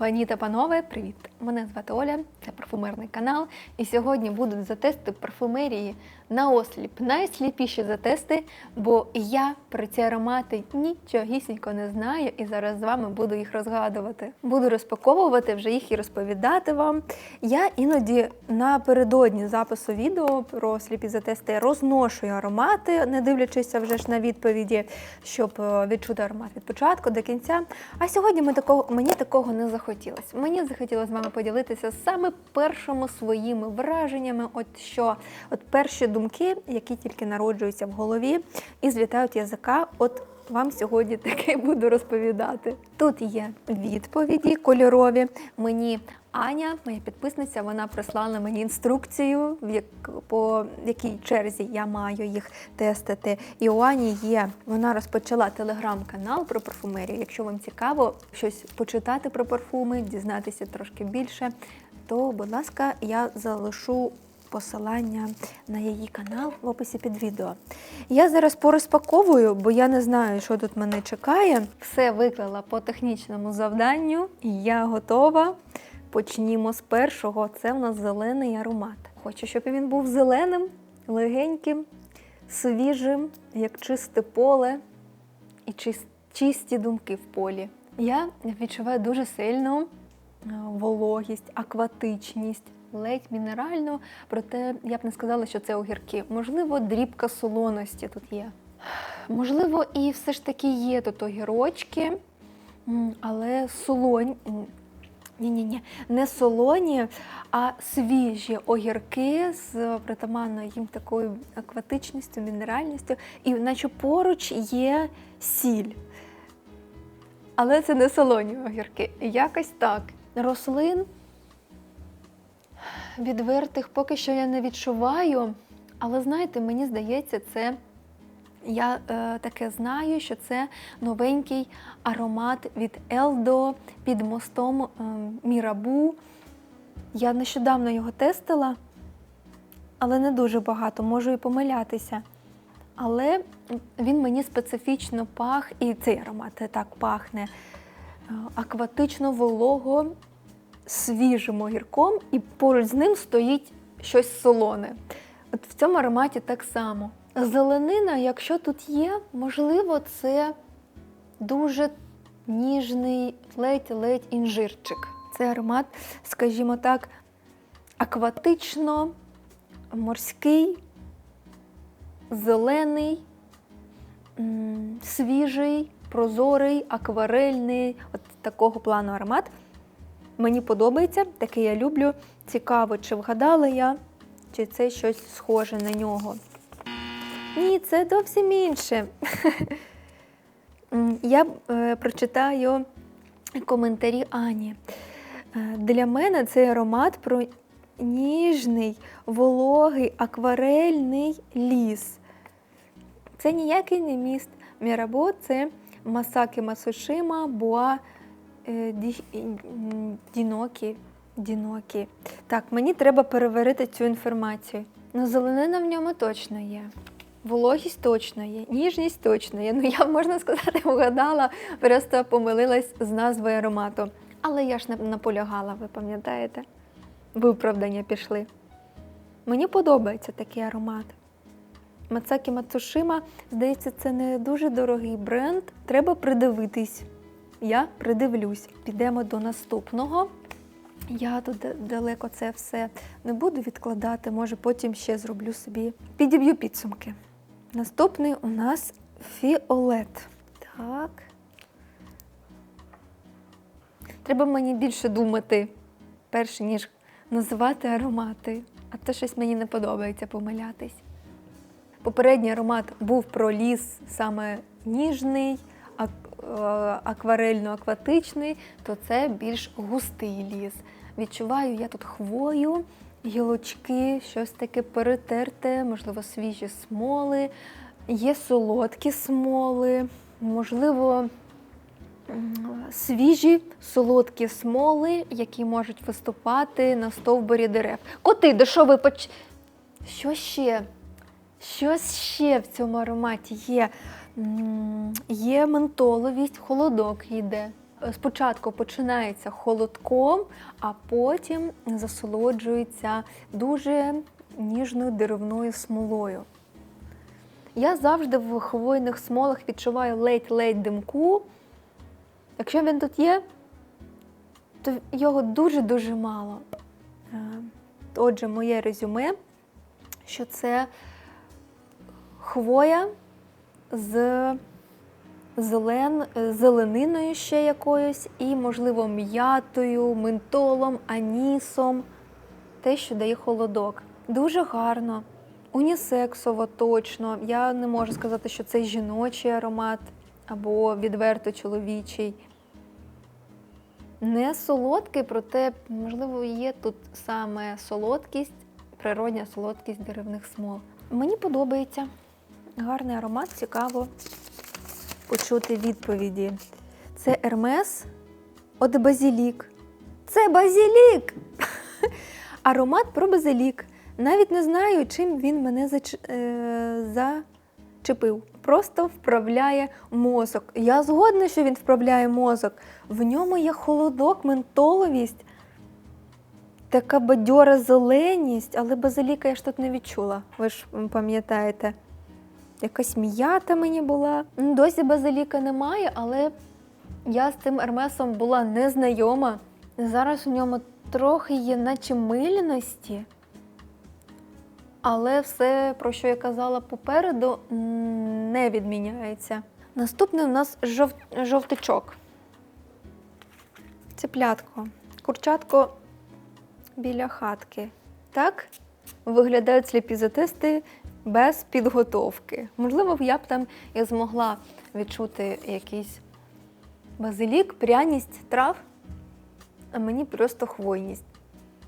Пані та панове, привіт! Мене звати Оля, це парфумерний канал. І сьогодні будуть затести парфумерії на осліп. Найсліпіші затести, бо я про ці аромати нічогісінько не знаю і зараз з вами буду їх розгадувати. Буду розпаковувати вже їх і розповідати вам. Я іноді напередодні запису відео про сліпі затести розношую аромати, не дивлячись вже ж на відповіді, щоб е, відчути аромат від початку до кінця. А сьогодні ми такого, мені такого не захотілося. Мені захотілося з вами поділитися саме першими своїми враженнями, от що от перші думки, які тільки народжуються в голові і злітають язика. От вам сьогодні таке буду розповідати. Тут є відповіді кольорові. Мені Аня, моя підписниця, вона прислала мені інструкцію, в як, по якій черзі я маю їх тестити. І у Ані є, вона розпочала телеграм-канал про парфумерію. Якщо вам цікаво щось почитати про парфуми, дізнатися трошки більше, то, будь ласка, я залишу посилання на її канал в описі під відео. Я зараз порозпаковую, бо я не знаю, що тут мене чекає. Все виклала по технічному завданню, і я готова. Почнімо з першого. Це в нас зелений аромат. Хочу, щоб він був зеленим, легеньким, свіжим, як чисте поле і чисті думки в полі. Я відчуваю дуже сильну е, вологість, акватичність, ледь мінеральну, проте я б не сказала, що це огірки. Можливо, дрібка солоності тут є. Можливо, і все ж таки є тут огірочки, але солонь. ні-ні-ні, не солоні, а свіжі огірки з притаманною їм такою акватичністю, мінеральністю, і наче поруч є сіль. Але це не солоні огірки. Якось так. Рослин відвертих поки що я не відчуваю, але знаєте, мені здається, це. Я е, таке знаю, що це новенький аромат від Елдо під мостом е, Мірабу. Я нещодавно його тестила, але не дуже багато, можу і помилятися. Але він мені специфічно пах, і цей аромат так пахне е, акватично волого, свіжим огірком, і поруч з ним стоїть щось солоне. От в цьому ароматі так само. Зеленина, якщо тут є, можливо, це дуже ніжний, ледь-ледь інжирчик. Це аромат, скажімо так, акватично, морський, зелений, свіжий, прозорий, акварельний, от такого плану аромат. Мені подобається, такий я люблю. Цікаво, чи вгадала я, чи це щось схоже на нього. Ні, це зовсім інше. Я е, прочитаю коментарі Ані. Е, Для мене цей аромат про ніжний, вологий, акварельний ліс. Це ніякий не міст. Мірабо це Масаки Масушима, Буа Ді- Дінокі. Дінокі. Так, мені треба переварити цю інформацію. Ну, зеленина в ньому точно є. Вологість точно є, ніжність точно є. Ну, я можна сказати, вгадала, просто помилилась з назвою аромату. Але я ж не наполягала, ви пам'ятаєте? Виправдання пішли. Мені подобається такий аромат. Мацакі Мацушима, здається, це не дуже дорогий бренд. Треба придивитись. Я придивлюсь. Підемо до наступного. Я тут далеко це все не буду відкладати, може потім ще зроблю собі. Підіб'ю підсумки. Наступний у нас фіолет. Так. Треба мені більше думати, перш ніж називати аромати. А то щось мені не подобається помилятись. Попередній аромат був про ліс саме ніжний, акварельно-акватичний, то це більш густий ліс. Відчуваю я тут хвою, гілочки, щось таке перетерте, можливо, свіжі смоли, є солодкі смоли, можливо, свіжі солодкі смоли, які можуть виступати на стовбурі дерев. Коти, де що ви поч... Що ще? Щось ще в цьому ароматі є. Є ментоловість, холодок йде. спочатку починається холодком, а потім засолоджується дуже ніжною деревною смолою. Я завжди в хвойних смолах відчуваю ледь-ледь димку. Якщо він тут є, то його дуже-дуже мало. Е, Отже, моє резюме, що це хвоя з зелен, зелениною ще якоюсь, і, можливо, м'ятою, ментолом, анісом. Те, що дає холодок. Дуже гарно, унісексово точно. Я не можу сказати, що це жіночий аромат або відверто чоловічий. Не солодкий, проте, можливо, є тут саме солодкість, природня солодкість деревних смол. Мені подобається. Гарний аромат, цікаво почути відповіді. Це Ермес от базілік. Це базілік! Аромат про базилік. Навіть не знаю, чим він мене зач... е... зачепив. Просто вправляє мозок. Я згодна, що він вправляє мозок. В ньому є холодок, ментоловість, така бадьора зеленість, але базиліка я ж тут не відчула. Ви ж пам'ятаєте. Якась м'ята мені була. Досі базиліка немає, але я з цим ермесом була незнайома. Зараз у ньому трохи є наче мильності, але все, про що я казала попереду, не відміняється. Наступний у нас жов... жовтичок. Цеплятко. Курчатко біля хатки. Так виглядають сліпі затести без підготовки. Можливо, я б там і змогла відчути якийсь базилік, пряність трав, а мені просто хвойність.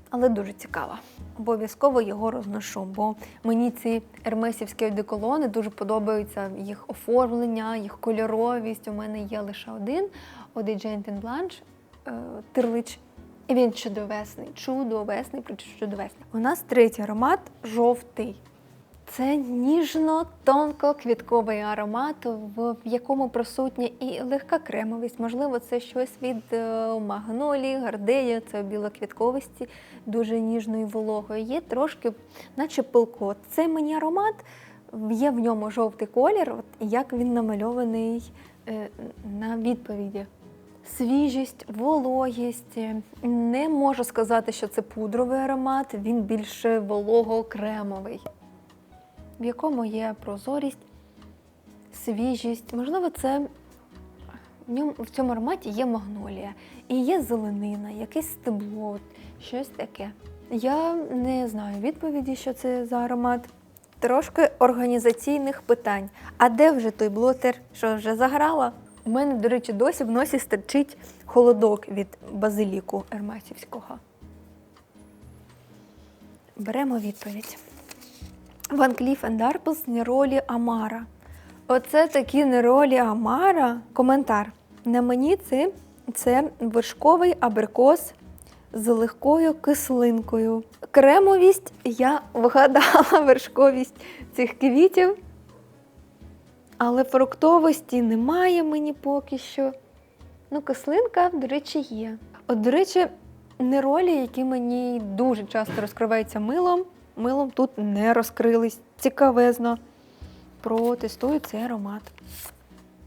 Але дуже цікаво. Обов'язково його розношу, бо мені ці ермесівські одеколони дуже подобаються їх оформлення, їх кольоровість. У мене є лише один Оди Джентін Бланш Тирлич. І він чудовесний, чудовесний, чудовесний. У нас третій аромат жовтий. Це ніжно-тонко-квітковий аромат, в якому присутня і легка кремовість. Можливо, це щось від е, магнолії, гардея, це білоквітковості, дуже ніжною вологою. Є трошки, наче пилкот. Це мені аромат, є в ньому жовтий колір, от як він намальований е, на відповіді. Свіжість, вологість. Не можу сказати, що це пудровий аромат, він більше волого-кремовий в якому є прозорість, свіжість. Можливо, це в цьому ароматі є магнолія, і є зеленина, якесь стебло, щось таке. Я не знаю відповіді, що це за аромат. Трошки організаційних питань. А де вже той блотер? Що вже заграла? У мене, до речі, досі в носі стерчить холодок від базиліку ермасівського. Беремо відповідь. Ван Кліф Дарпс неролі Амара. Оце такі неролі Амара. Коментар. На мені це, це вершковий абрикос з легкою кислинкою. Кремовість я вгадала вершковість цих квітів, але фруктовості немає мені поки що. Ну, кислинка, до речі, є. От, до речі, неролі, які мені дуже часто розкриваються милом, милом тут не розкрились. Цікавезно. Протестую цей аромат.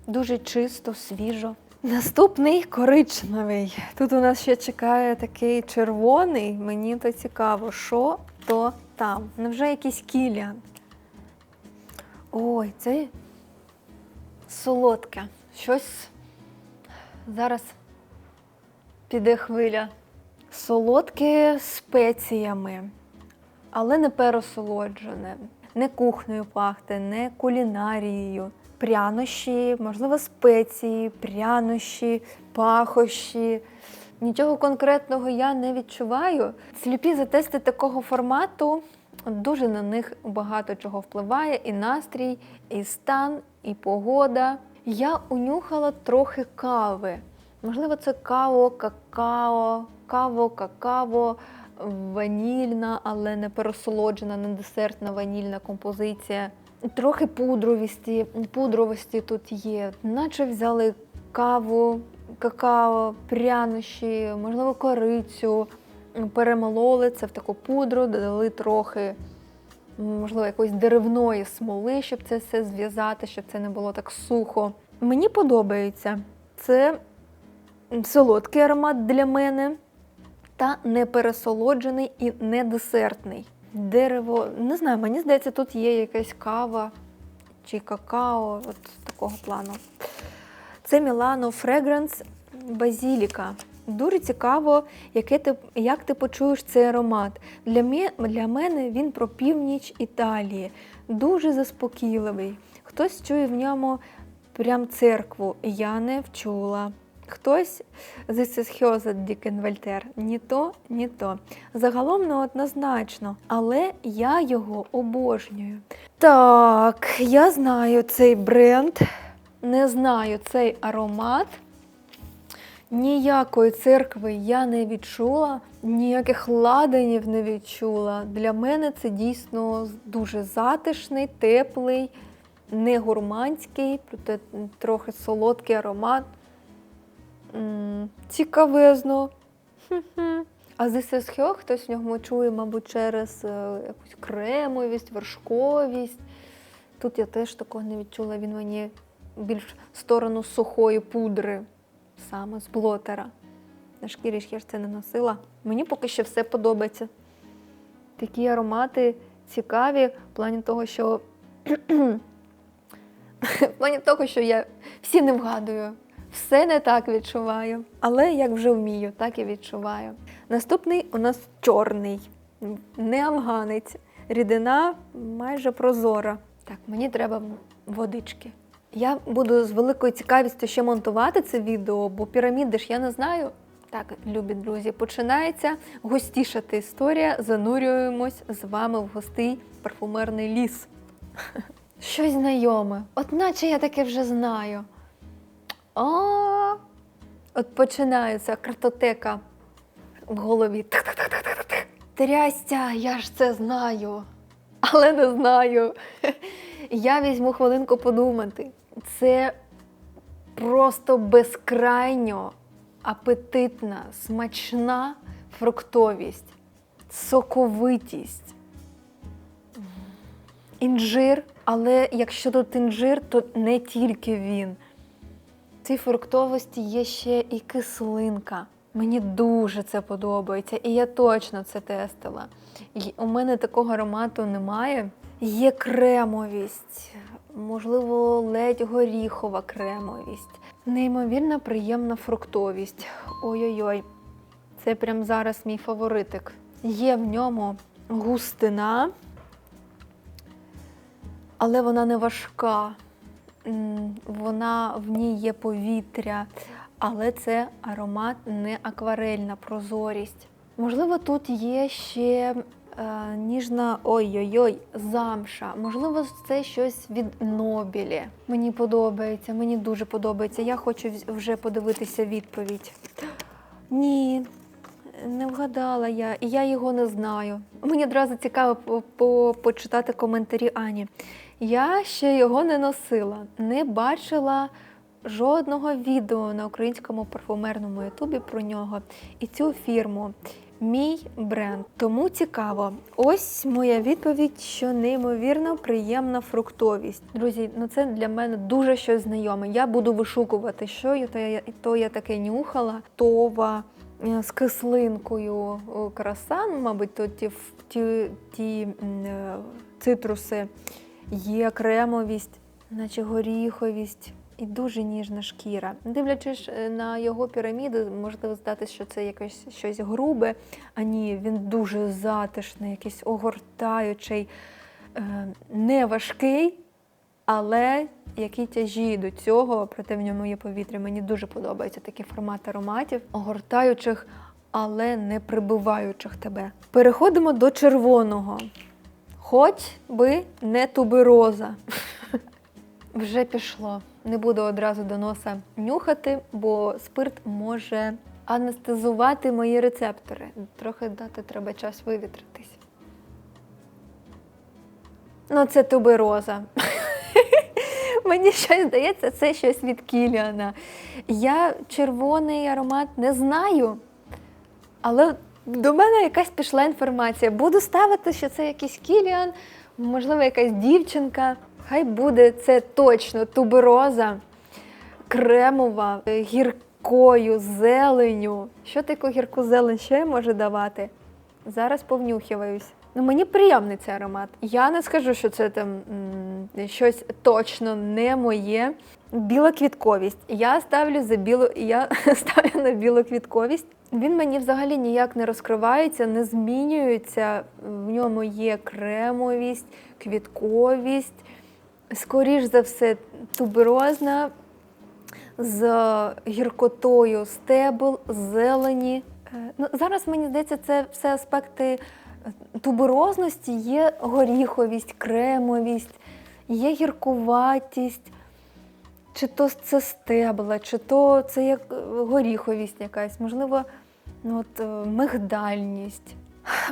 Дуже чисто, свіжо. Наступний коричневий. Тут у нас ще чекає такий червоний. Мені то цікаво, що то там. Невже якийсь кіліан? Ой, це солодке. Щось зараз піде хвиля. Солодке спеціями але не пересолоджене, не кухнею пахне, не кулінарією. Прянощі, можливо, спеції, прянощі, пахощі. Нічого конкретного я не відчуваю. Сліпі затести такого формату дуже на них багато чого впливає: і настрій, і стан, і погода. Я унюхала трохи кави. Можливо, це каво, какао, каво, какаво, ванільна, але не пересолоджена, не десертна ванільна композиція. Трохи пудровості, пудровості тут є, наче взяли каву какао, прянощі, можливо, корицю. Перемололи це в таку пудру, додали трохи, можливо, якоїсь деревної смоли, щоб це все зв'язати, щоб це не було так сухо. Мені подобається. Це солодкий аромат для мене та не пересолоджений і не десертний. Дерево, не знаю, мені здається, тут є якась кава чи какао, от такого плану. Це Milano Fragrance Базіліка. Дуже цікаво, яке ти, як ти почуєш цей аромат. Для, мє, для мене він про північ Італії. Дуже заспокійливий. Хтось чує в ньому прям церкву. Я не вчула. Хтось This is Hyoza Дікенвальтер. Ні то, ні то. Загалом неоднозначно, але я його обожнюю. Так, я знаю цей бренд, не знаю цей аромат. Ніякої церкви я не відчула, ніяких ладанів не відчула. Для мене це дійсно дуже затишний, теплий, не гурманський, проте трохи солодкий аромат. М, А з ССХ хтось в ньому чує, мабуть, через е, якусь кремовість, вершковість. Тут я теж такого не відчула. Він мені більш в сторону сухої пудри, саме з блотера. На шкірі ж я ж це не носила. Мені поки що все подобається. Такі аромати цікаві в плані того, що в плані того, що я всі не вгадую. Все не так відчуваю. Але як вже вмію, так і відчуваю. Наступний у нас чорний, не афганець. Рідина майже прозора. Так, мені треба водички. Я буду з великою цікавістю ще монтувати це відео, бо піраміди ж я не знаю. Так, любі друзі, починається густішати історія. Занурюємось з вами в густий парфумерний ліс. Щось знайоме, от наче я таке вже знаю. О, от починається картотека в голові. Трястя, я ж це знаю, але не знаю. Я візьму хвилинку подумати. Це просто безкрайньо апетитна, смачна фруктовість, соковитість. Інжир, але якщо тут інжир, то не тільки він. Цій фруктовості є ще і кислинка. Мені дуже це подобається, і я точно це тестила. І у мене такого аромату немає. Є кремовість, можливо, ледь горіхова кремовість, неймовірно приємна фруктовість. Ой-ой-ой, це прям зараз мій фаворитик. Є в ньому густина, але вона не важка. Вона в ній є повітря, але це аромат не акварельна прозорість. Можливо, тут є ще е, ніжна ой-ой-ой, замша. Можливо, це щось від Нобілі. Мені подобається, мені дуже подобається. Я хочу вже подивитися відповідь. Ні, не вгадала я, і я його не знаю. Мені одразу цікаво по- по- почитати коментарі Ані. Я ще його не носила, не бачила жодного відео на українському парфумерному ютубі про нього і цю фірму. Мій бренд. Тому цікаво. Ось моя відповідь, що неймовірно приємна фруктовість. Друзі, ну це для мене дуже щось знайоме. Я буду вишукувати, що я то я, то я таке нюхала. Това е, з кислинкою о, краса, ну, мабуть, то ті, ті, ті е, цитруси. Є кремовість, наче горіховість і дуже ніжна шкіра. Дивлячись е, на його піраміду, можливо здатися, що це якесь щось грубе, а ні, він дуже затишний, якийсь огортаючий, е, не важкий, але який тяжіє до цього, проте в ньому є повітря. Мені дуже подобається такий формат ароматів, огортаючих, але не прибиваючих тебе. Переходимо до червоного. Хоч би не тубероза. Вже пішло. Не буду одразу до носа нюхати, бо спирт може анестезувати мої рецептори. Трохи дати треба час вивітритись. Ну, це тубероза. Мені щось здається, це щось від Кіліана. Я червоний аромат не знаю, але до мене якась пішла інформація. Буду ставити, що це якийсь Кіліан, можливо, якась дівчинка. Хай буде це точно тубероза, кремова, е, гіркою, зеленю. Що таку гірку зелень ще може давати? Зараз повнюхиваюсь. Ну, мені приємний цей аромат. Я не скажу, що це там щось точно не моє. Білоквітковість. Я ставлю за білу, я ставлю на білоквітковість. Він мені взагалі ніяк не розкривається, не змінюється. В ньому є кремовість, квітковість. Скоріш за все, туберозна з гіркотою стебл, зелені. Е, Ну, зараз мені здається, це все аспекти е, туберозності. Є горіховість, кремовість, є гіркуватість, чи то це стебла, чи то це як е, горіховість якась, можливо, ну, от, е, мигдальність.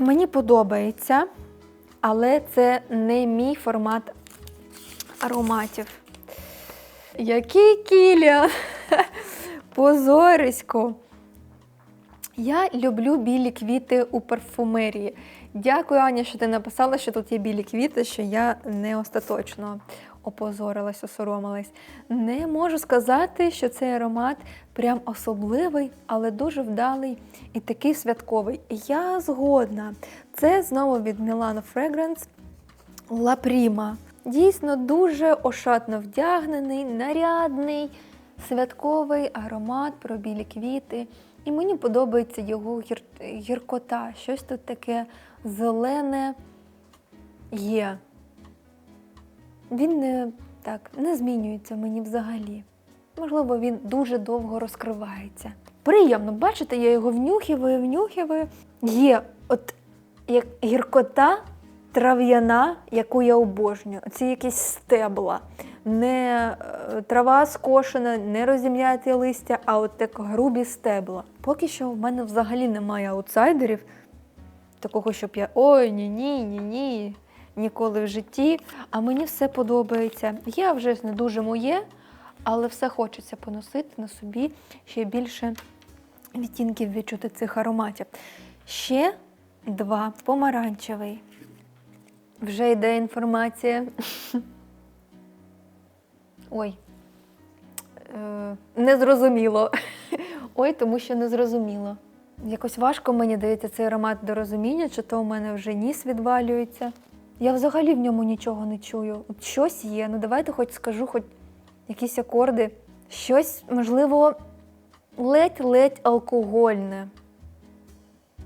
Мені подобається, але це не мій формат ароматів. Який кіля! Позорисько! Я люблю білі квіти у парфумерії. Дякую, Аня, що ти написала, що тут є білі квіти, що я не остаточно опозорилась, осоромилась. Не можу сказати, що цей аромат прям особливий, але дуже вдалий і такий святковий. Я згодна. Це знову від Milano Fragrance La Prima. Дійсно дуже ошатно вдягнений, нарядний, святковий аромат про білі квіти. І мені подобається його гір... гіркота. Щось тут таке зелене є. Він не так не змінюється мені взагалі. Можливо, він дуже довго розкривається. Приємно, бачите, я його внюхиваю, внюхиваю. Є от як гіркота трав'яна, яку я обожнюю. Це якісь стебла. Не е, трава скошена, не розім'яті листя, а от так грубі стебла. Поки що в мене взагалі немає аутсайдерів, такого, щоб я ой, ні, ні, ні, ні, ніколи в житті. А мені все подобається. Я вже не дуже моє, але все хочеться поносити на собі ще більше відтінків відчути цих ароматів. Ще два помаранчевий. Вже йде інформація. Ой. Е, незрозуміло. Ой, тому що незрозуміло. Якось важко мені дається цей аромат до розуміння, чи то у мене вже ніс відвалюється. Я взагалі в ньому нічого не чую. От щось є. Ну давайте хоч скажу, хоч якісь акорди. Щось, можливо, ледь-ледь алкогольне.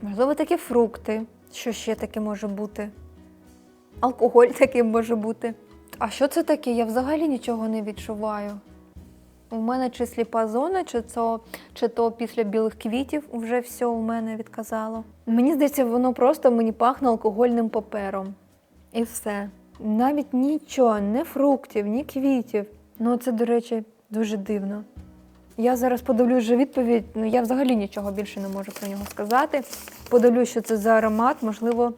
Можливо, такі фрукти. Що ще таке може бути? Алкоголь таким може бути. А що це таке? Я взагалі нічого не відчуваю. У мене чи сліпа зона, чи то, чи то після білих квітів вже все у мене відказало. Мені здається, воно просто мені пахне алкогольним папером. І все. Навіть нічого, ні фруктів, ні квітів. Ну, це, до речі, дуже дивно. Я зараз подивлюсь вже відповідь, ну я взагалі нічого більше не можу про нього сказати. Подивлюсь, що це за аромат, можливо,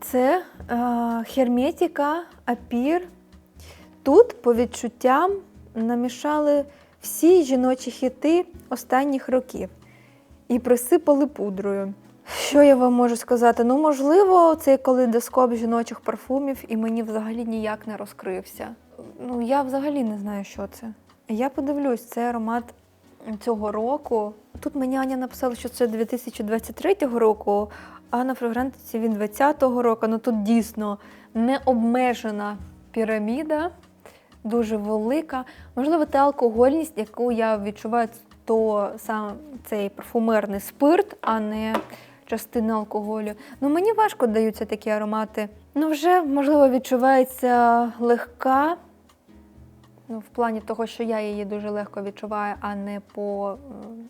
це е, Херметіка, Апір. Тут, по відчуттям, намішали всі жіночі хіти останніх років і присипали пудрою. Що я вам можу сказати? Ну, можливо, цей калейдоскоп жіночих парфумів і мені взагалі ніяк не розкрився. Ну, я взагалі не знаю, що це. Я подивлюсь, це аромат цього року. Тут мені Аня написала, що це 2023 року, а на фрагрантиці він 20-го року. Ну тут дійсно необмежена піраміда, дуже велика. Можливо, та алкогольність, яку я відчуваю, то сам цей парфумерний спирт, а не частина алкоголю. Ну мені важко даються такі аромати. Ну, вже, можливо, відчувається легка. Ну, в плані того, що я її дуже легко відчуваю, а не по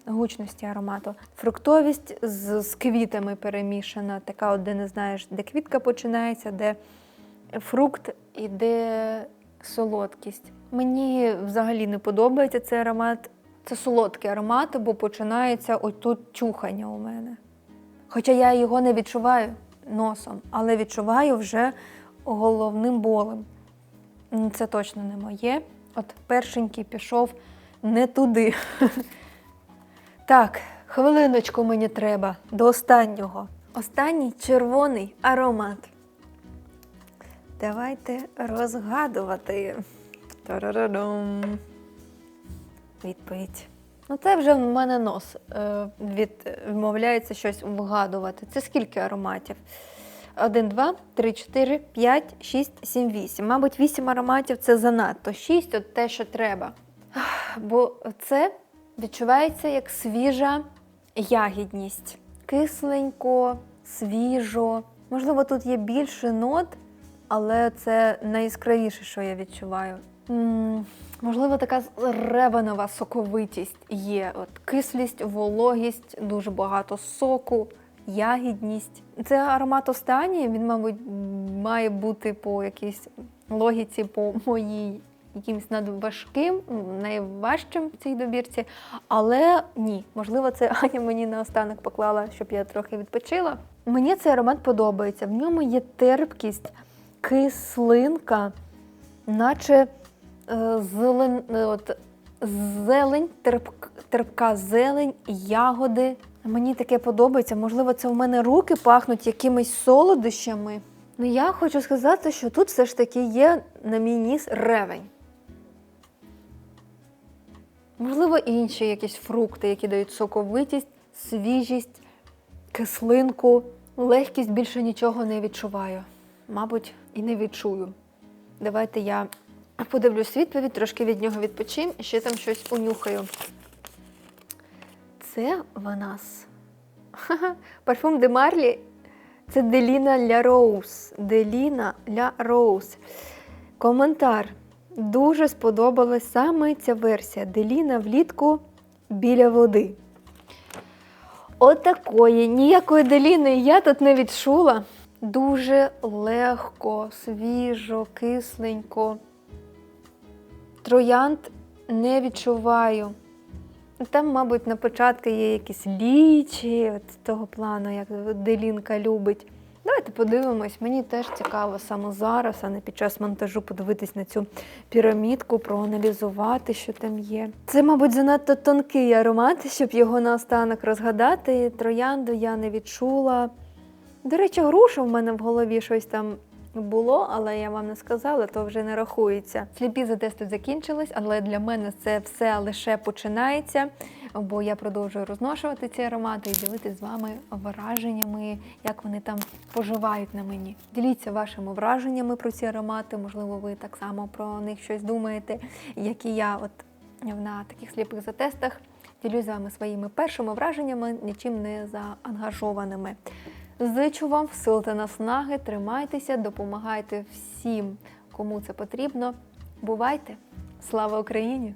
гучності аромату. Фруктовість з, з квітами перемішана, така, от, де не знаєш, де квітка починається, де фрукт і де солодкість. Мені взагалі не подобається цей аромат. Це солодкий аромат, бо починається ось тут чухання у мене. Хоча я його не відчуваю носом, але відчуваю вже головним болем. Це точно не моє. От першенький пішов не туди. Так, хвилиночку мені треба до останнього. Останній червоний аромат. Давайте розгадувати. Тарарарам. Відповідь. Ну, це вже в мене нос е, від, щось вгадувати. Це скільки ароматів? 1, 2, 3, 4, 5, 6, 7, 8. Мабуть, 8 ароматів це занадто. 6 от те, що треба. Бо це відчувається як свіжа ягідність. Кисленько, свіжо. Можливо, тут є більше нот, але це найяскравіше, що я відчуваю. м можливо, така ревенова соковитість є. От кислість, вологість, дуже багато соку, ягідність. Це аромат останній, він, мабуть, має бути по якійсь логіці, по моїй якимось надважким, ну, найважчим в цій добірці. Але ні, можливо, це Аня мені наостанок поклала, щоб я трохи відпочила. Мені цей аромат подобається. В ньому є терпкість, кислинка, наче зелен, е, от, зелень, терп, терпка зелень, ягоди. Мені таке подобається. Можливо, це в мене руки пахнуть якимись солодощами. Ну я хочу сказати, що тут все ж таки є на мій ніс ревень. Можливо, інші якісь фрукти, які дають соковитість, свіжість, кислинку. Легкість більше нічого не відчуваю. Мабуть, і не відчую. Давайте я подивлюсь відповідь, трошки від нього відпочим і ще там щось унюхаю. Це в нас парфум де Марлі. Це Деліна Ля Роуз. Деліна Ля Роуз. Коментар. Дуже сподобалась саме ця версія. Деліна влітку біля води. Отакої. Ніякої деліни я тут не відчула. Дуже легко, свіжо, кисленько. Троянд не відчуваю. Там, мабуть, на початку є якісь лічі, от того плану, як Делінка любить. Давайте подивимось. Мені теж цікаво саме зараз, а не під час монтажу подивитись на цю пірамідку, проаналізувати, що там є. Це, мабуть, занадто тонкий аромат, щоб його наостанок розгадати. Троянду я не відчула. До речі, груша в мене в голові щось там було, але я вам не сказала, то вже не рахується. Сліпі затести закінчились, але для мене це все лише починається, бо я продовжую розношувати ці аромати і ділитися з вами враженнями, як вони там поживають на мені. Діліться вашими враженнями про ці аромати. Можливо, ви так само про них щось думаєте, як і я, от на таких сліпих затестах. Ділюсь з вами своїми першими враженнями, нічим не заангажованими. Зичу вам сил та наснаги, тримайтеся, допомагайте всім, кому це потрібно. Бувайте! Слава Україні!